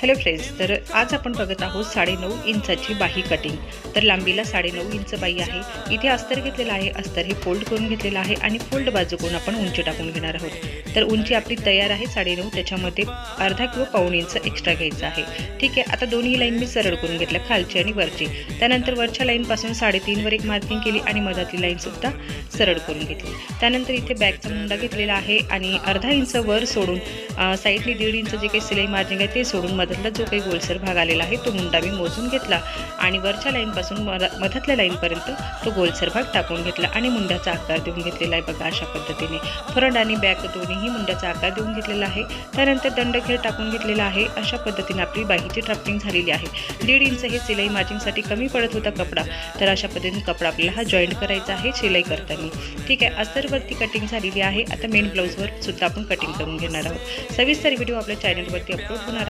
Hello friends तर आज आपण बघत आहोत साडेनऊ इंचाची बाही कटिंग तर लांबीला साडेनऊ इंच बाही आहे. इथे अस्तर घेतलेलं आहे. अस्तर हे फोल्ड करून घेतलेलं आहे आणि फोल्ड बाजू करून आपण उंची टाकून घेणार आहोत. तर उंची आपली तयार आहे साडेनऊ त्याच्यामध्ये अर्धा किंवा पाऊण इंच एक्स्ट्रा घ्यायचं आहे. ठीक आहे आता दोन्ही लाईन मी सरळ करून घेतल्या खालची आणि वरची. त्यानंतर वरच्या लाईनपासून साडेतीनवर एक मार्किंग केली आणि मधातली लाईनसुद्धा सरळ करून घेतली. त्यानंतर इथे बॅगचा मुंडा घेतलेला आहे आणि अर्धा इंच वर सोडून साईडने दीड इंच जे काही सिलाई मार्जिंग आहे ते सोडून मधातला जो काही गोलसर भाग आलेला आहे तो मुंडा मी मोजून घेतला आणि वरच्या लाईनपासून मधा मधातल्या लाईनपर्यंत तो गोलसर भाग टाकून घेतला आणि मुंड्याचा आकार देऊन घेतलेला आहे बघा अशा पद्धतीने. फ्रंट आणि बॅक दोन्हीही मुंड्याचा आकार देऊन घेतलेला आहे. त्यानंतर दंडखेळ टाकून घेतलेला आहे. अशा पद्धतीने आपली बाहीची ड्राफ्टिंग झालेली आहे. दीड इंच हे सिलाई मार्जिंगसाठी कमी पडत होता कपडा. तर अशा पद्धतीने कपडा आपल्याला हा जॉईंट करायचा आहे शिलाई करताना. ठीक आहे अस्तरवरती कटिंग झालेली आहे. आता मेन ब्लाऊजवर सुद्धा आपण कटिंग करून घेणार आहोत. सविस्तर व्हिडिओ आपल्या चॅनलवरती अपलोड होणार